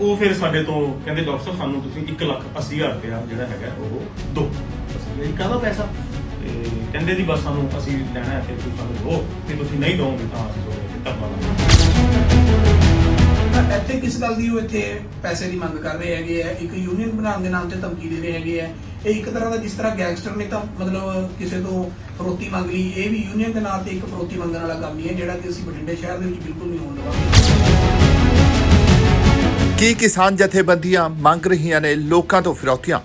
ਉਹ ਫਿਰ ਸਾਡੇ ਤੋਂ ਕਹਿੰਦੇ, ਡਾਕਟਰ ਸਾਹਿਬ, ਸਾਨੂੰ ਤੁਸੀਂ 1 ਲੱਖ 80 ਹਜ਼ਾਰ ਰੁਪਇਆ ਜਿਹੜਾ ਹੈਗਾ, ਉਹ ਦੋ। ਅਸੀਂ ਕਿਹਾ, ਜੀ, ਕਾਹਦਾ ਪੈਸਾ? ਤੇ ਕਹਿੰਦੇ, ਜੀ, ਬਸ ਸਾਨੂੰ ਅਸੀਂ ਲੈਣਾ ਹੈ ਤੇ ਤੁਸੀਂ ਸਾਨੂੰ ਦਿਓ। ਤੇ ਤੁਸੀਂ ਨਹੀਂ ਦੋਗੇ ਤਾਂ ਅਸੀਂ ਤੁਹਾਡੇ ਧਰਨਾ ਲਾਵਾਂਗੇ। ਇੱਥੇ ਕਿਸ ਗੱਲ ਦੀ ਉਹ ਇੱਥੇ ਪੈਸੇ ਦੀ ਮੰਗ ਕਰ ਰਹੇ ਹੈਗੇ ਆ? ਇੱਕ ਯੂਨੀਅਨ ਬਣਾਉਣ ਦੇ ਨਾਮ ਤੇ ਧਮਕੀ ਦੇ ਰਹੇ ਹੈਗੇ ਆ। ਇਹ ਇੱਕ ਤਰ੍ਹਾਂ ਦਾ ਜਿਸ ਤਰ੍ਹਾਂ ਗੈਂਗਸਟਰ ਨੇ ਤਾਂ ਮਤਲਬ ਕਿਸੇ ਤੋਂ ਫਰੋਤੀ ਮੰਗ ਲਈ, ਇਹ ਵੀ ਯੂਨੀਅਨ ਦੇ ਨਾਂ ਤੇ ਇੱਕ ਫਰੋਤੀ ਮੰਗਣ ਵਾਲਾ ਕੰਮ ਹੀ ਹੈ, ਜਿਹੜਾ ਕਿ ਅਸੀਂ ਬਠਿੰਡੇ ਸ਼ਹਿਰ ਦੇ ਵਿੱਚ ਬਿਲਕੁਲ ਨਹੀਂ ਹੋਣ ਦੇਵਾਂਗੇ। ਕੀ ਕਿਸਾਨ ਜਥੇਬੰਦੀਆਂ ਮੰਗ ਰਹੀਆਂ ਨੇ ਲੋਕਾਂ ਤੋਂ ਫਿਰੌਤੀਆਂ?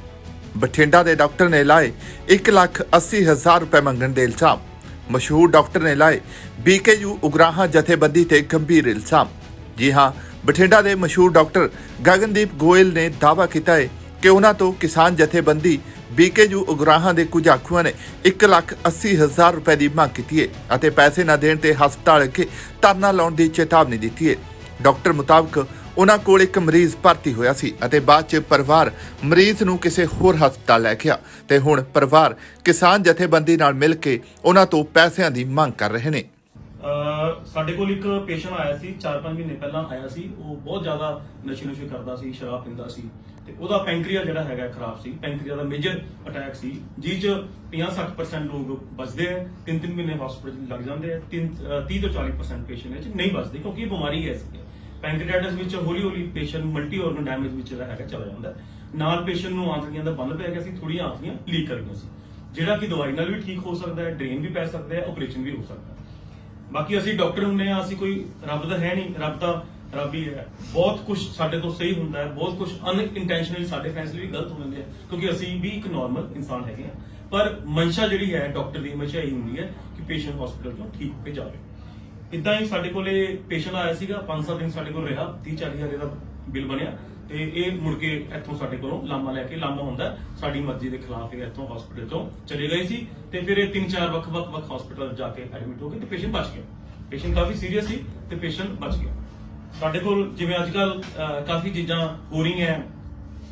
ਬਠਿੰਡਾ ਦੇ ਡਾਕਟਰ ਨੇ ਲਾਏ 1 ਲੱਖ 80 ਹਜ਼ਾਰ ਰੁਪਏ ਮੰਗਣ ਦੇ ਇਲਜ਼ਾਮ। ਮਸ਼ਹੂਰ ਡਾਕਟਰ ਨੇ ਲਾਏ ਬੀਕੇਯੂ ਉਗਰਾਹਾਂ ਜਥੇਬੰਦੀ ਤੇ ਗੰਭੀਰ ਇਲਜ਼ਾਮ। ਜੀ ਹਾਂ, ਬਠਿੰਡਾ ਦੇ ਮਸ਼ਹੂਰ ਡਾਕਟਰ ਗਗਨਦੀਪ ਗੋਇਲ ਨੇ ਦਾਅਵਾ ਕੀਤਾ ਹੈ ਕਿ ਉਹਨਾਂ ਤੋਂ ਕਿਸਾਨ ਜਥੇਬੰਦੀ ਬੀਕੇਯੂ ਉਗਰਾਹਾਂ ਦੇ ਕੁਝ ਆਖੂਆਂ ਨੇ 1 ਲੱਖ 80 ਹਜ਼ਾਰ ਰੁਪਏ ਦੀ ਮੰਗ ਕੀਤੀ ਹੈ ਅਤੇ ਪੈਸੇ ਨਾ ਦੇਣ ਤੇ ਹਸਪਤਾਲ ਅੱਗੇ ਧਰਨਾ ਲਾਉਣ ਦੀ ਚੇਤਾਵਨੀ ਦਿੱਤੀ ਹੈ। ਡਾਕਟਰ ਮੁਤਾਬਕ ਉਹਨਾਂ ਕੋਲ ਇੱਕ ਮਰੀਜ਼ ਭਰਤੀ ਹੋਇਆ ਸੀ ਅਤੇ ਬਾਅਦ 'ਚ ਪਰਿਵਾਰ ਮਰੀਜ਼ ਨੂੰ ਕਿਸੇ ਹੋਰ ਹਸਪਤਾਲ ਲੈ ਗਿਆ ਤੇ ਹੁਣ ਪਰਿਵਾਰ ਕਿਸਾਨ ਜਥੇਬੰਦੀ ਨਾਲ ਮਿਲ ਕੇ ਉਹਨਾਂ ਤੋਂ ਪੈਸਿਆਂ ਦੀ ਮੰਗ ਕਰ ਰਹੇ ਨੇ। ਸਾਡੇ ਕੋਲ ਇੱਕ ਪੇਸ਼ੈਂਟ ਆਇਆ ਸੀ 4-5 ਮਹੀਨੇ ਪਹਿਲਾਂ ਆਇਆ ਸੀ। ਉਹ ਬਹੁਤ ਜ਼ਿਆਦਾ ਨਸ਼ੇ ਨੁਸ਼ੇ ਕਰਦਾ ਸੀ, ਸ਼ਰਾਬ ਪੀਂਦਾ ਸੀ ਤੇ ਉਹਦਾ ਪੈਂਕਰੀਆ ਜਿਹੜਾ ਹੈਗਾ ਖਰਾਬ ਸੀ। ਪੈਂਕਰੀਆ ਦਾ ਮੇਜਰ ਅਟੈਕ ਸੀ, ਜਿਹ ਚ 50-60% ਲੋਕ ਬਚਦੇ ਆ 3-3 ਮਹੀਨੇ ਹਸਪੀਟਲ ਲੱਗ ਜਾਂਦੇ ਆ 30 ਤੋਂ 40% ਪੇਸ਼ੈਂਟ ਇਹ 'ਚ ਨਹੀਂ ਬਚਦੇ ਕਿਉਂਕਿ ਇਹ ਬਿਮਾਰੀ ਐਸੀ ਹੈ। ਪੈਂਕਰੀਆਟਸ ਵਿੱਚ ਹੌਲੀ ਹੌਲੀ ਪੇਸ਼ੈਂਟ ਮਲਟੀ ਆਰਗਨ ਡੈਮੇਜ ਵਿੱਚ ਜਿਹੜਾ ਹੈਗਾ ਚਲਾ ਜਾਂਦਾ ਨਾਲ ਪੇਸ਼ੈਂਟ ਨੂੰ ਆਂਤੜੀਆਂ ਦਾ ਬੰਦ ਪੈ ਗਿਆ ਸੀ ਥੋੜੀਆਂ ਆਂਤੜੀਆਂ ਲੀਕ ਕਰ ਗਈਆਂ ਸੀ। ਜਿਹੜਾ ਕਿ ਦਵਾਈ ਨਾਲ ਵੀ ਠੀਕ ਹੋ ਸਕਦਾ ਹੈ ਡਰੇਨ ਵੀ ਪੈ ਸਕਦਾ ਹੈ ਆਪਰੇਸ਼ਨ ਵੀ ਹੋ ਸਕਦਾ ਹੈ। ਬਾਕੀ ਅਸੀਂ ਡਾਕਟਰ ਹੁੰਨੇ ਆ ਅਸੀਂ ਕੋਈ ਰੱਬ ਦਾ ਹੈ ਨਹੀਂ, ਰੱਬ ਦਾ ਰੱਬ ਹੀ ਹੈ। ਬਹੁਤ ਕੁਝ ਸਾਡੇ ਤੋਂ ਸਹੀ ਹੁੰਦਾ ਹੈ, ਬਹੁਤ ਕੁਝ ਅਨਇੰਟੈਂਸ਼ਨਲੀ ਸਾਡੇ ਫੈਸਲੇ ਵੀ ਗਲਤ ਹੋ ਜਾਂਦੇ ਆ, ਕਿਉਂਕਿ ਅਸੀਂ ਵੀ ਇੱਕ ਨਾਰਮਲ ਇਨਸਾਨ ਹੈਗੇ ਆ ਪਰ ਮਨਸ਼ਾ ਜਿਹੜੀ ਹੈ ਡਾਕਟਰ ਦੀ ਹਮੇਸ਼ਾ ਇਹੀ ਹੁੰਦੀ ਹੈ ਕਿ ਪੇਸ਼ੈਂਟ ਹਸਪੀਟਲ ਤੋਂ ਠੀਕ ਹੋ ਕੇ ਜਾਵੇ। ਇਦਾਂ ਹੀ ਸਾਡੇ ਕੋਲੇ ਪੇਸ਼ੈਂਟ ਆਇਆ ਸੀਗਾ 5-7 ਦਿਨ ਸਾਡੇ ਕੋਲ ਰਿਹਾ 30-40 ਹਜ਼ਾਰ ਦਾ ਬਿੱਲ ਬਣਿਆ। ਤੇ ਇਹ ਮੁੜ ਕੇ ਇੱਥੋਂ ਸਾਡੇ ਕੋਲੋਂ ਲਾਮਾ ਲੈ ਕੇ ਲਾਮਾ ਹੁੰਦਾ ਸਾਡੀ ਮਰਜ਼ੀ ਦੇ ਖਿਲਾਫ ਇਹ ਇੱਥੋਂ ਹਸਪੀਟਲ ਤੋਂ ਚਲੇ ਗਏ ਸੀ। ਤੇ ਫਿਰ ਇਹ ਤਿੰਨ ਚਾਰ ਵੱਖ ਵੱਖ ਵੱਖ ਹਸਪੀਟਲ ਜਾ ਕੇ ਐਡਮਿਟ ਹੋ ਗਏ ਤੇ ਪੇਸ਼ੈਂਟ ਬਚ ਗਿਆ ਪੇਸ਼ੈਂਟ ਕਾਫੀ ਸੀਰੀਅਸ ਸੀ ਤੇ ਪੇਸ਼ੈਂਟ ਬਚ ਗਿਆ। ਸਾਡੇ ਕੋਲ ਜਿਵੇਂ ਅੱਜ ਕੱਲ ਕਾਫੀ ਚੀਜ਼ਾਂ ਹੋ ਰਹੀਆਂ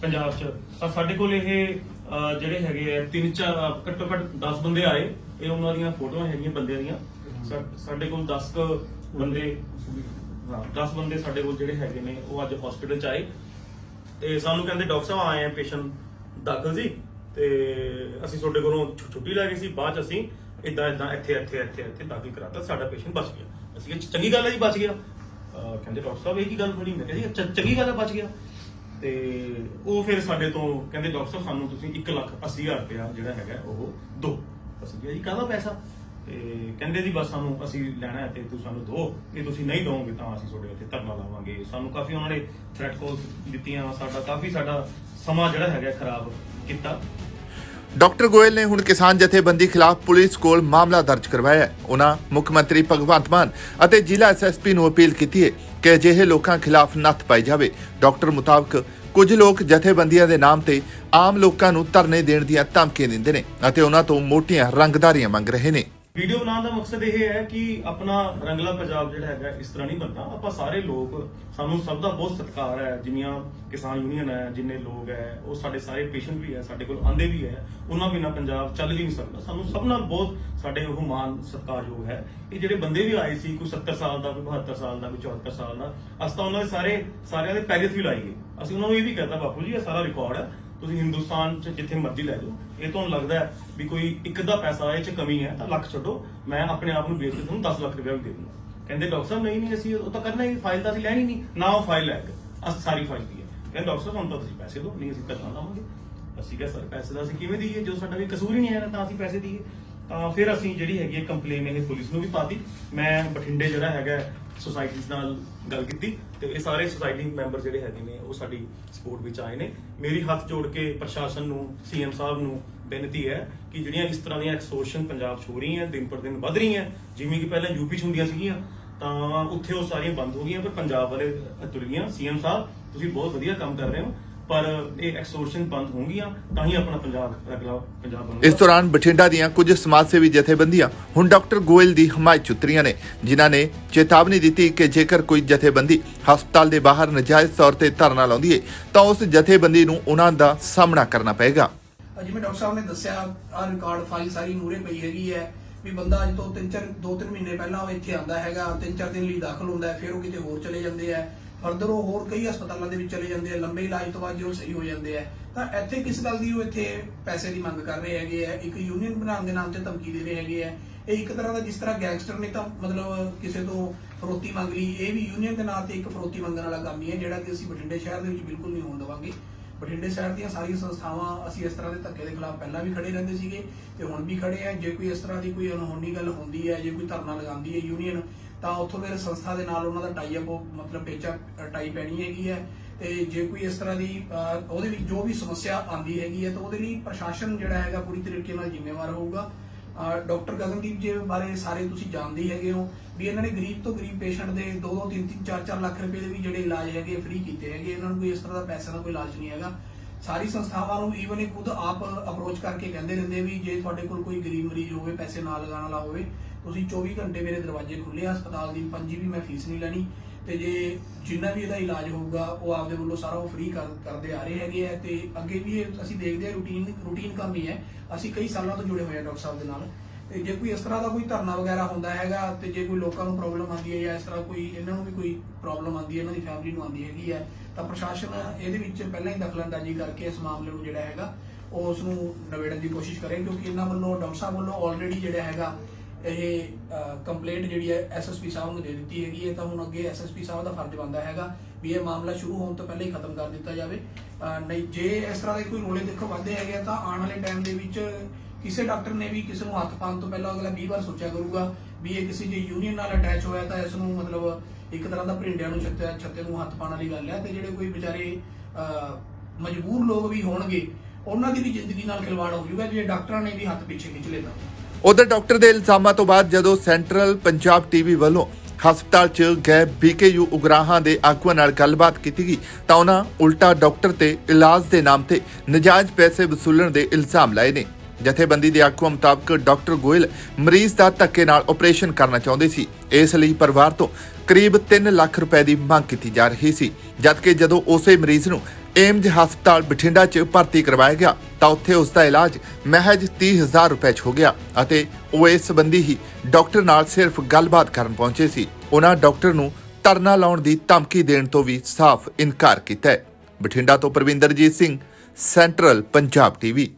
ਪੰਜਾਬ 'ਚ ਤਾਂ ਸਾਡੇ ਕੋਲ ਇਹ ਜਿਹੜੇ ਹੈਗੇ ਆ ਤਿੰਨ ਚਾਰ ਅਹ, ਘੱਟੋ ਘੱਟ 10 ਬੰਦੇ ਆਏ। ਇਹ ਉਹਨਾਂ ਦੀਆਂ ਫੋਟੋਆਂ ਹੈਗੀਆਂ ਬੰਦਿਆਂ ਦੀਆਂ। ਸਾ- ਸਾਡੇ ਕੋਲ 10 ਕੁ ਬੰਦੇ, ਹਾਂ 10 ਬੰਦੇ ਸਾਡੇ ਕੋਲ ਜਿਹੜੇ ਹੈਗੇ ਨੇ, ਉਹ ਅੱਜ ਹਸਪੀਟਲ 'ਚ ਆਏ। ਤੇ ਸਾਨੂੰ ਕਹਿੰਦੇ, ਡਾਕਟਰ ਸਾਹਿਬ, ਆਏ ਆ ਪੇਸ਼ੈਂਟ ਦਾਖਲ ਸੀ ਤੇ ਅਸੀਂ ਤੁਹਾਡੇ ਕੋਲੋਂ ਛੁ- ਛੁੱਟੀ ਲੈ ਗਈ ਸੀ, ਬਾਅਦ 'ਚ ਅਸੀਂ ਇਦਾਂ ਇਦਾਂ ਇੱਥੇ ਇੱਥੇ ਇੱਥੇ ਇੱਥੇ ਦਾਖਲ ਕਰਾਤਾ, ਸਾਡਾ ਪੇਸ਼ੈਂਟ ਬਚ ਗਿਆ। ਅਸੀਂ ਕਿਹਾ, ਚੰਗੀ ਗੱਲ ਹੈ ਜੀ, ਬਚ ਗਿਆ। ਅਹ ਕਹਿੰਦੇ, ਡਾਕਟਰ ਸਾਹਿਬ, ਇਹ ਕੀ ਗੱਲ ਬਣੀ ਮੈਂ ਕਿਹਾ ਜੀ ਚ- ਚੰਗੀ ਗੱਲ ਹੈ, ਬਚ ਗਿਆ। ਤੇ ਉਹ ਫਿਰ ਸਾਡੇ ਤੋਂ ਕਹਿੰਦੇ, ਡਾਕਟਰ ਸਾਹਿਬ, ਸਾਨੂੰ ਤੁਸੀਂ 1 ਲੱਖ 80 ਹਜ਼ਾਰ ਰੁਪਇਆ ਜਿਹੜਾ ਹੈਗਾ, ਉਹ ਦੋ। ਅਸੀਂ ਕਿਹਾ ਜੀ, ਕਾਹਦਾ ਪੈਸਾ? ਤੇ ਕਹਿੰਦੇ ਜੀ ਬਸ ਸਾਨੂੰ ਅਸੀਂ ਲੈਣਾ ਹੈ ਤੇ ਤੁਸੀਂ ਸਾਨੂੰ ਦਿਓ ਜੇ ਤੁਸੀਂ ਨਹੀਂ ਦੋਗੇ ਤਾਂ ਅਸੀਂ ਤੁਹਾਡੇ ਉੱਤੇ ਧਰਨਾ ਲਾਵਾਂਗੇ। ਸਾਨੂੰ ਕਾਫੀ ਉਹਨਾਂ ਨੇ ਥ੍ਰੈਟ ਕਾਲਸ ਦਿੱਤੀਆਂ। ਸਾਡਾ ਕਾਫੀ ਸਾਡਾ ਸਮਾਂ ਜਿਹੜਾ ਹੈਗਾ ਖਰਾਬ ਕੀਤਾ। ਡਾਕਟਰ ਗੋਇਲ ਨੇ ਹੁਣ ਕਿਸਾਨ ਜਥੇਬੰਦੀ ਖਿਲਾਫ ਪੁਲਿਸ ਕੋਲ ਮਾਮਲਾ ਦਰਜ ਕਰਵਾਇਆ ਉਹਨਾਂ ਮੁੱਖ ਮੰਤਰੀ ਭਗਵੰਤ ਮਾਨ ਅਤੇ ਜ਼ਿਲ੍ਹਾ ਐਸਐਸਪੀ ਨੂੰ ਅਪੀਲ ਕੀਤੀ ਹੈ ਕਿ ਅਜਿਹੇ ਲੋਕਾਂ ਖਿਲਾਫ ਨੱਥ ਪਾਈ ਜਾਵੇ। ਡਾਕਟਰ ਮੁਤਾਬਕ ਕੁਝ ਲੋਕ ਜਥੇਬੰਦੀਆਂ ਦੇ ਨਾਮ ਤੇ ਆਮ ਲੋਕਾਂ ਨੂੰ ਧਰਨੇ ਦੇਣ ਦੀਆਂ ਧਮਕੀਆਂ ਦਿੰਦੇ ਨੇ ਅਤੇ ਉਹਨਾਂ ਤੋਂ ਮੋਟੀਆਂ ਰੰਗਦਾਰੀਆਂ ਮੰਗ ਰਹੇ ਨੇ। ਵੀਡੀਓ ਬਣਾਉਣ ਦਾ ਮਕਸਦ ਇਹ ਹੈ ਕਿ ਆਪਣਾ ਰੰਗਲਾ ਪੰਜਾਬ ਜਿਹੜਾ ਹੈਗਾ, ਇਸ ਤਰ੍ਹਾਂ ਨਹੀਂ ਬਣਦਾ। ਆਪਾਂ ਸਾਰੇ ਲੋਕ, ਸਾਨੂੰ ਸਭ ਦਾ ਬਹੁਤ ਸਤਿਕਾਰ ਹੈ, ਜਿੰਨੀਆਂ ਕਿਸਾਨ ਯੂਨੀਅਨ ਹੈ, ਜਿੰਨੇ ਲੋਕ ਹੈ, ਉਹ ਸਾਡੇ ਸਾਰੇ ਪੇਸ਼ੈਂਟ ਵੀ ਹੈ, ਸਾਡੇ ਕੋਲ ਆਂਦੇ ਵੀ ਹੈ, ਉਹਨਾਂ ਬਿਨਾਂ ਪੰਜਾਬ ਚੱਲ ਹੀ ਨਹੀਂ ਸਕਦਾ। ਸਾਨੂੰ ਸਭ ਨਾਲ ਬਹੁਤ ਸਾਡੇ ਉਹ ਮਾਨ ਸਤਿਕਾਰਯੋਗ ਹੈ। ਇਹ ਜਿਹੜੇ ਬੰਦੇ ਵੀ ਆਏ ਸੀ, ਕੋਈ 70 ਸਾਲ ਦਾ, ਕੋਈ 72 ਸਾਲ ਦਾ, ਕੋਈ 74 ਸਾਲ ਦਾ, ਅਸੀਂ ਤਾਂ ਉਹਨਾਂ ਦੇ ਸਾਰੇ, ਸਾਰਿਆਂ ਦੇ ਪੈਰਿਸ ਵੀ ਲਾਈਏ ਅਸੀਂ ਉਹਨਾਂ ਨੂੰ ਇਹ ਵੀ ਕਹਤਾ, ਬਾਪੂ ਜੀ, ਇਹ ਸਾਰਾ ਰਿਕਾਰਡ ਹੈ। ਤੁਸੀਂ ਹਿੰਦੁਸਤਾਨ ਚ ਜਿੱਥੇ ਮਰਜ਼ੀ ਲੈ ਜਾਓ। ਇਹ ਤੁਹਾਨੂੰ ਲੱਗਦਾ ਹੈ ਵੀ ਕੋਈ ਇੱਕ ਦਾ ਪੈਸਾ ਇਹ ਚ ਕਮੀ ਹੈ, ਤਾਂ ਲੱਖ ਛੱਡੋ। ਮੈਂ ਆਪਣੇ ਆਪ ਨੂੰ ਵੇਚ ਕੇ ਤੁਹਾਨੂੰ 10 ਲੱਖ ਰੁਪਏ ਵੀ ਦੇ ਦੂੰਗਾ ਕਹਿੰਦੇ, ਡਾਕਟਰ ਸਾਹਿਬ, ਨਹੀਂ ਨਹੀਂ, ਅਸੀਂ ਉਹ ਤਾਂ ਕਰਨਾ ਹੀ, ਫਾਈਲ ਤਾਂ ਅਸੀਂ ਲੈਣੀ ਨਹੀਂ। ਨਾ ਉਹ ਫਾਈਲ ਲੈ ਅਸ ਸਾਰੀ ਫਾਈਲ ਦੀ ਹੈ। ਕਹਿੰਦੇ, ਡਾਕਟਰ ਸਾਹਿਬ ਹੁਣ ਤਾਂ ਤੁਸੀਂ ਪੈਸੇ ਦਿਓ, ਨਹੀਂ, ਅਸੀਂ ਧਰਨਾ ਲਾਵਾਂਗੇ ਅਸੀਂ ਕਿਹਾ, ਸਰ, ਪੈਸੇ ਦਾ ਅਸੀਂ ਕਿਵੇਂ ਦਈਏ? ਜੋ ਸਾਡਾ ਕੋਈ ਕਸੂਰ ਹੀ ਨਹੀਂ ਹੈ ਤਾਂ ਅਸੀਂ ਪੈਸੇ ਦਈਏ। ਤਾਂ ਫਿਰ ਅਸੀਂ ਜਿਹੜੀ ਹੈਗੀ ਕੰਪਲੇਨ ਇਹ ਪੁਲਿਸ ਨੂੰ ਵੀ ਪਾਤੀ। ਮੈਂ ਬਠਿੰਡੇ ਜਿਹੜਾ ਹੈਗਾ ਸੁਸਾਇਟੀਜ਼ ਨਾਲ ਗੱਲ ਕੀਤੀ ਤੇ ਇਹ ਸਾਰੇ ਸੁਸਾਇਟੀ ਮੈਂਬਰ ਜਿਹੜੇ ਹੈਗੇ ਨੇ, ਉਹ ਸਾਡੀ ਸਪੋਰਟ ਵਿੱਚ ਆਏ ਨੇ। ਮੇਰੀ ਹੱਥ ਜੋੜ ਕੇ ਪ੍ਰਸ਼ਾਸਨ ਨੂੰ ਸੀਐਮ ਸਾਹਿਬ ਨੂੰ ਬੇਨਤੀ ਹੈ ਕਿ ਜਿਹੜੀਆਂ ਇਸ ਤਰ੍ਹਾਂ ਦੀਆਂ ਐਕਸਟੋਰਸ਼ਨ ਪੰਜਾਬ 'ਚ ਹੋ ਰਹੀਆਂ, ਦਿਨ ਪਰ ਦਿਨ ਵੱਧ ਰਹੀਆਂ, ਜਿਵੇਂ ਕਿ ਪਹਿਲਾਂ ਯੂਪੀ 'ਚ ਹੁੰਦੀਆਂ ਸੀਗੀਆਂ, ਤਾਂ ਉੱਥੇ ਉਹ ਸਾਰੀਆਂ ਬੰਦ ਹੋ ਗਈਆਂ, ਪਰ ਪੰਜਾਬ ਵਾਲੇ ਤੁਰ ਗਈਆਂ। ਸੀਐਮ ਸਾਹਿਬ, ਤੁਸੀਂ ਬਹੁਤ ਵਧੀਆ ਕੰਮ ਕਰ ਰਹੇ ਹੋ। ਪਰ ਇਹ ਐਕਸਟੋਰਸ਼ਨ ਬੰਦ ਹੋਣਗੀਆਂ ਤਾਂ ਹੀ ਆਪਣਾ ਪੰਜਾਬ ਅਗਲਾ ਪੰਜਾਬ ਬਣੂਗਾ। ਇਸ ਦੌਰਾਨ ਬਠਿੰਡਾ ਦੀਆਂ ਕੁਝ ਸਮਾਜ ਸੇਵੀ ਜਥੇਬੰਦੀਆਂ ਹੁਣ ਡਾਕਟਰ ਗੋਇਲ ਦੀ ਹਮਾਇਤ ਉਤਰੀਆਂ ਨੇ ਜਿਨ੍ਹਾਂ ਨੇ ਚੇਤਾਵਨੀ ਦਿੱਤੀ ਕਿ ਜੇਕਰ ਕੋਈ ਜਥੇਬੰਦੀ ਹਸਪਤਾਲ ਦੇ ਬਾਹਰ ਨਜਾਇਜ਼ ਤੌਰ ਤੇ ਧਰਨਾ ਲਾਉਂਦੀ ਹੈ ਤਾਂ ਉਸ ਜਥੇਬੰਦੀ ਨੂੰ ਉਹਨਾਂ ਦਾ ਸਾਹਮਣਾ ਕਰਨਾ ਪਏਗਾ। ਜਿਵੇਂ ਡਾਕਟਰ ਸਾਹਿਬ ਨੇ ਦੱਸਿਆ ਆ ਰਿਕਾਰਡ ਫਾਈਲ ਸਾਰੀ ਮੂਰੇ ਪਈ ਹੈਗੀ ਹੈ ਵੀ ਬੰਦਾ ਅੱਜ ਤੋਂ ਤਿੰਨ ਚਾਰ ਦੋ ਤਿੰਨ ਮਹੀਨੇ ਪਹਿਲਾਂ ਉਹ ਇੱਥੇ ਆਂਦਾ ਹੈਗਾ ਤਿੰਨ ਚਾਰ ਦਿਨ ਲਈ ਦਾਖਲ ਹੁੰਦਾ ਹੈ ਫਿਰ ਉਹ ਕਿਤੇ ਹੋਰ ਚਲੇ ਜਾਂਦੇ ਆ ਫਰਦਰ ਉਹ ਹੋਰ ਕਈ ਹਸਪਤਾਲਾਂ ਦੇ ਵਿੱਚ ਚਲੇ ਜਾਂਦੇ ਆ, ਲੰਬੇ ਇਲਾਜ ਤੋਂ ਬਾਅਦ ਜੋ ਸਹੀ ਹੋ ਜਾਂਦੇ ਆ, ਤਾਂ ਇੱਥੇ ਕਿਸ ਗੱਲ ਦੀ ਉਹ ਇੱਥੇ ਪੈਸੇ ਦੀ ਮੰਗ ਕਰ ਰਹੇ ਹੈਗੇ ਆ? ਇੱਕ ਯੂਨੀਅਨ ਬਣਾਉਣ ਦੇ ਨਾਮ ਤੇ ਧਮਕੀ ਦੇ ਰਹੇ ਹੈਗੇ ਆ। ਇਹ ਇੱਕ ਤਰ੍ਹਾਂ ਦਾ ਜਿਸ ਤਰ੍ਹਾਂ ਗੈਂਗਸਟਰ ਨੇ ਤਾਂ ਮਤਲਬ ਕਿਸੇ ਤੋਂ ਫਰੋਤੀ ਮੰਗ ਲਈ, ਇਹ ਵੀ ਯੂਨੀਅਨ ਦੇ ਨਾਂ ਤੇ ਇੱਕ ਫਰੋਤੀ ਮੰਗਣ ਵਾਲਾ ਕੰਮ ਹੀ ਹੈ, ਜਿਹੜਾ ਕਿ ਅਸੀਂ ਬਠਿੰਡੇ ਸ਼ਹਿਰ ਦੇ ਵਿੱਚ ਬਿਲਕੁਲ ਨਹੀਂ ਹੋਣ ਦੇਵਾਂਗੇ। ਬਠਿੰਡੇ ਸ਼ਹਿਰ ਦੀਆਂ ਸਾਰੀਆਂ ਸੰਸਥਾਵਾਂ ਅਸੀਂ ਇਸ ਤਰ੍ਹਾਂ ਦੇ ਧੱਕੇ ਦੇ ਖਿਲਾਫ ਪਹਿਲਾਂ ਵੀ ਖੜੇ ਰਹਿੰਦੇ ਸੀਗੇ ਤੇ ਹੁਣ ਵੀ ਖੜੇ ਆ। ਜੇ ਕੋਈ ਇਸ ਤਰ੍ਹਾਂ ਦੀ ਕੋਈ ਅਨਹੋਣੀ ਗੱਲ ਹੁੰਦੀ ਹੈ, ਜੇ ਕੋਈ ਧਰਨਾ ਲਗਾਉਂਦੀ ਹੈ ਯੂਨੀਅਨ ਤਾਂ ਉੱਥੋਂ ਫਿਰ ਸੰਸਥਾ ਦੇ ਨਾਲ ਉਹਨਾਂ ਦਾ ਟਾਈ ਅਪ ਮਤਲਬ ਪੇਚਾ ਟਾਈ ਪੈਣੀ ਹੈਗੀ ਹੈ ਤੇ ਜੇ ਕੋਈ ਇਸ ਤਰ੍ਹਾਂ ਦੀ ਉਹਦੇ ਵਿੱਚ ਜੋ ਵੀ ਸਮੱਸਿਆ ਆਂਦੀ ਹੈਗੀ ਹੈ ਤਾਂ ਉਹਦੇ ਲਈ ਪ੍ਰਸ਼ਾਸਨ ਜਿਹੜਾ ਹੈਗਾ ਪੂਰੀ ਤਰੀਕੇ ਨਾਲ ਜ਼ਿੰਮੇਵਾਰ ਹੋਊਗਾ। ਡਾਕਟਰ ਗਗਨਦੀਪ ਜੀ ਬਾਰੇ ਸਾਰੇ ਤੁਸੀਂ ਜਾਣਦੇ ਹੀ ਹੈਗੇ ਹੋ ਵੀ ਇਹਨਾਂ ਨੇ ਗਰੀਬ ਤੋਂ ਗਰੀਬ ਪੇਸ਼ੈਂਟ ਦੇ 2 2 3 3 4 4 ਲੱਖ ਰੁਪਏ ਦੇ ਵੀ ਜਿਹੜੇ ਇਲਾਜ ਹੈਗੇ ਫ੍ਰੀ ਕੀਤੇ ਹੈਗੇ ਇਹਨਾਂ ਨੂੰ ਕੋਈ ਇਸ ਤਰ੍ਹਾਂ ਦਾ ਪੈਸੇ ਦਾ ਕੋਈ ਇਲਾਜ ਨਹੀਂ ਹੈਗਾ। ਸਾਰੀ ਸੰਸਥਾਵਾਂ ਨੂੰ ਈਵਨ ਇਹ ਖੁਦ ਆਪ ਅਪਰੋਚ ਕਰਕੇ ਕਹਿੰਦੇ ਰਹਿੰਦੇ ਵੀ ਜੇ ਤੁਹਾਡੇ ਕੋਲ ਕੋਈ ਗਰੀਬ ਮਰੀਜ਼ ਹੋਵੇ, ਪੈਸੇ ਨਾ ਲਗਾਉਣ ਵਾਲਾ ਹੋਵੇ ਤੁਸੀਂ 24 ਘੰਟੇ ਮੇਰੇ ਦਰਵਾਜ਼ੇ ਖੁੱਲੇ ਆ, ਹਸਪਤਾਲ ਦੀ ਪੰਜੀ ਵੀ ਮੈਂ ਫੀਸ ਨਹੀਂ ਲੈਣੀ। ਤੇ ਜੇ ਜਿੰਨਾ ਵੀ ਇਹਦਾ ਇਲਾਜ ਹੋਊਗਾ, ਉਹ ਆਪਦੇ ਵੱਲੋਂ ਸਾਰਾ ਉਹ ਫ੍ਰੀ ਕਰਦੇ ਆ ਰਹੇ ਹੈਗੇ ਆ ਤੇ ਅੱਗੇ ਵੀ ਇਹ ਅਸੀਂ ਦੇਖਦੇ ਆ ਰੂਟੀਨ ਰੂਟੀਨ ਕੰਮ ਹੀ ਹੈ। ਅਸੀਂ ਕਈ ਸਾਲਾਂ ਤੋਂ ਜੁੜੇ ਹੋਏ ਆ ਡਾਕਟਰ ਸਾਹਿਬ ਦੇ ਨਾਲ। ਤੇ ਜੇ ਕੋਈ ਇਸ ਤਰ੍ਹਾਂ ਦਾ ਕੋਈ ਧਰਨਾ ਵਗੈਰਾ ਹੁੰਦਾ ਹੈਗਾ ਤੇ ਜੇ ਕੋਈ ਲੋਕਾਂ ਨੂੰ ਪ੍ਰੋਬਲਮ ਆਉਂਦੀ ਹੈ ਜਾਂ ਇਸ ਤਰ੍ਹਾਂ ਕੋਈ ਇਹਨਾਂ ਨੂੰ ਵੀ ਕੋਈ ਪ੍ਰੋਬਲਮ ਆਉਂਦੀ ਹੈ, ਇਹਨਾਂ ਦੀ ਫੈਮਿਲੀ ਨੂੰ ਆਉਂਦੀ ਹੈਗੀ ਹੈ, ਤਾਂ ਪ੍ਰਸ਼ਾਸਨ ਇਹਦੇ ਵਿੱਚ ਪਹਿਲਾਂ ਹੀ ਦਖਲਅੰਦਾਜ਼ੀ ਕਰਕੇ ਇਸ ਮਾਮਲੇ ਨੂੰ ਜਿਹੜਾ ਹੈਗਾ ਉਹ ਉਸ ਨੂੰ ਨਿਬੇੜਨ ਦੀ ਕੋਸ਼ਿਸ਼ ਕਰੇ, ਕਿਉਂਕਿ ਇਹਨਾਂ ਵੱਲੋਂ, ਡਾਕਟਰ ਸਾਹਿਬ ਵੱਲੋਂ ਆਲਰੇਡੀ ਜਿਹੜਾ ਹੈਗਾ ਇਹ ਕੰਪਲੇਂਟ ਜਿਹੜੀ ਹੈ ਐਸਐਸਪੀ ਸਾਹਿਬ ਨੂੰ ਦੇ ਦਿੱਤੀ ਹੈਗੀ ਹੈ, ਤਾਂ ਹੁਣ ਅੱਗੇ ਐਸਐਸਪੀ ਸਾਹਿਬ ਦਾ ਫਰਜ਼ ਬਣਦਾ ਹੈਗਾ ਵੀ ਇਹ ਮਾਮਲਾ ਸ਼ੁਰੂ ਹੋਣ ਤੋਂ ਪਹਿਲਾਂ ਹੀ ਖਤਮ ਕਰ ਦਿੱਤਾ ਜਾਵੇ। ਨਹੀਂ, ਜੇ ਇਸ ਤਰ੍ਹਾਂ ਦੇ ਕੋਈ ਰੋਲੇ ਦੇਖੋ ਵੱਧਦੇ ਹੈਗੇ ਤਾਂ ਆਉਣ ਵਾਲੇ ਟਾਈਮ ਦੇ ਵਿੱਚ ਕਿਸੇ ਡਾਕਟਰ ਨੇ ਵੀ ਕਿਸੇ ਨੂੰ ਹੱਥ ਪਾਉਣ ਤੋਂ ਪਹਿਲਾਂ ਅਗਲਾ 20 ਵਾਰ ਸੋਚਿਆ ਕਰੂਗਾ ਵੀ ਇਹ ਕਿਸੇ ਜੇ ਯੂਨੀਅਨ ਨਾਲ ਅਟੈਚ ਹੋਇਆ ਤਾਂ ਇਸ ਨੂੰ ਮਤਲਬ ਇੱਕ ਤਰ੍ਹਾਂ ਦਾ ਭਰਿੰਡਿਆਂ ਨੂੰ ਛੱਤੇ ਛੱਤੇ ਨੂੰ ਹੱਥ ਪਾਉਣ ਵਾਲੀ ਗੱਲ ਹੈ ਤੇ ਜਿਹੜੇ ਕੋਈ ਵਿਚਾਰੇ ਮਜਬੂਰ ਲੋਕ ਵੀ ਹੋਣਗੇ, ਉਹਨਾਂ ਦੀ ਵੀ ਜ਼ਿੰਦਗੀ ਨਾਲ ਖਿਲਵਾੜ ਹੋ ਜਾਊਗਾ, ਜੇ ਡਾਕਟਰਾਂ ਨੇ ਵੀ ਹੱਥ ਪਿੱਛੇ ਖਿੱਚ ਲਏ ਤਾਂ। ਉਧਰ ਡਾਕਟਰ ਦੇ ਇਲਜ਼ਾਮਾਂ ਤੋਂ ਬਾਅਦ ਜਦੋਂ ਸੈਂਟਰਲ ਪੰਜਾਬ ਟੀਵੀ ਵੱਲੋਂ ਹਸਪਤਾਲ 'ਚ ਗਏ ਬੀਕੇਯੂ ਉਗਰਾਹਾਂ ਦੇ ਆਗੂਆਂ ਨਾਲ ਗੱਲਬਾਤ ਕੀਤੀ ਗਈ ਤਾਂ ਉਹਨਾਂ ਉਲਟਾ ਡਾਕਟਰ ਤੇ ਇਲਾਜ ਦੇ ਨਾਮ ਤੇ ਨਜਾਇਜ਼ ਪੈਸੇ ਵਸੂਲਣ ਦੇ ਇਲਜ਼ਾਮ ਲਾਏ ਨੇ। ਜਥੇਬੰਦੀ ਦੇ ਆਗੂਆਂ ਮੁਤਾਬਕ ਡਾਕਟਰ ਗੋਇਲ ਮਰੀਜ਼ ਦਾ ਧੱਕੇ ਨਾਲ ਆਪਰੇਸ਼ਨ ਕਰਨਾ ਚਾਹੁੰਦੇ ਸੀ। ਇਸ ਲਈ ਪਰਿਵਾਰ ਤੋਂ ਕਰੀਬ 3 ਲੱਖ ਰੁਪਏ ਦੀ ਮੰਗ ਕੀਤੀ ਜਾ ਰਹੀ ਸੀ। ਜਦਕਿ ਜਦੋਂ ਉਸੇ ਮਰੀਜ਼ ਨੂੰ ਏਮਜ ਹਸਪਤਾਲ ਬਠਿੰਡਾ 'ਚ ਭਰਤੀ ਕਰਵਾਇਆ ਗਿਆ, ਤਾਂ ਉੱਥੇ ਉਸ ਦਾ ਇਲਾਜ ਮਹਿਜ 30000 ਰੁਪਏ 'ਚ ਹੋ ਗਿਆ ਅਤੇ ਉਹ ਇਸ ਸੰਬੰਧੀ ਹੀ ਡਾਕਟਰ ਨਾਲ ਸਿਰਫ ਗੱਲਬਾਤ ਕਰਨ ਪਹੁੰਚੇ ਸੀ। ਉਹਨਾਂ ਡਾਕਟਰ ਨੂੰ ਧਰਨਾ ਲਾਉਣ ਦੀ ਧਮਕੀ ਦੇਣ ਤੋਂ ਵੀ ਸਾਫ਼ ਇਨਕਾਰ ਕੀਤਾ ਹੈ। ਬਠਿੰਡਾ ਤੋਂ ਪ੍ਰਵਿੰਦਰਜੀਤ ਸਿੰਘ, ਸੈਂਟਰਲ ਪੰਜਾਬ ਟੀਵੀ।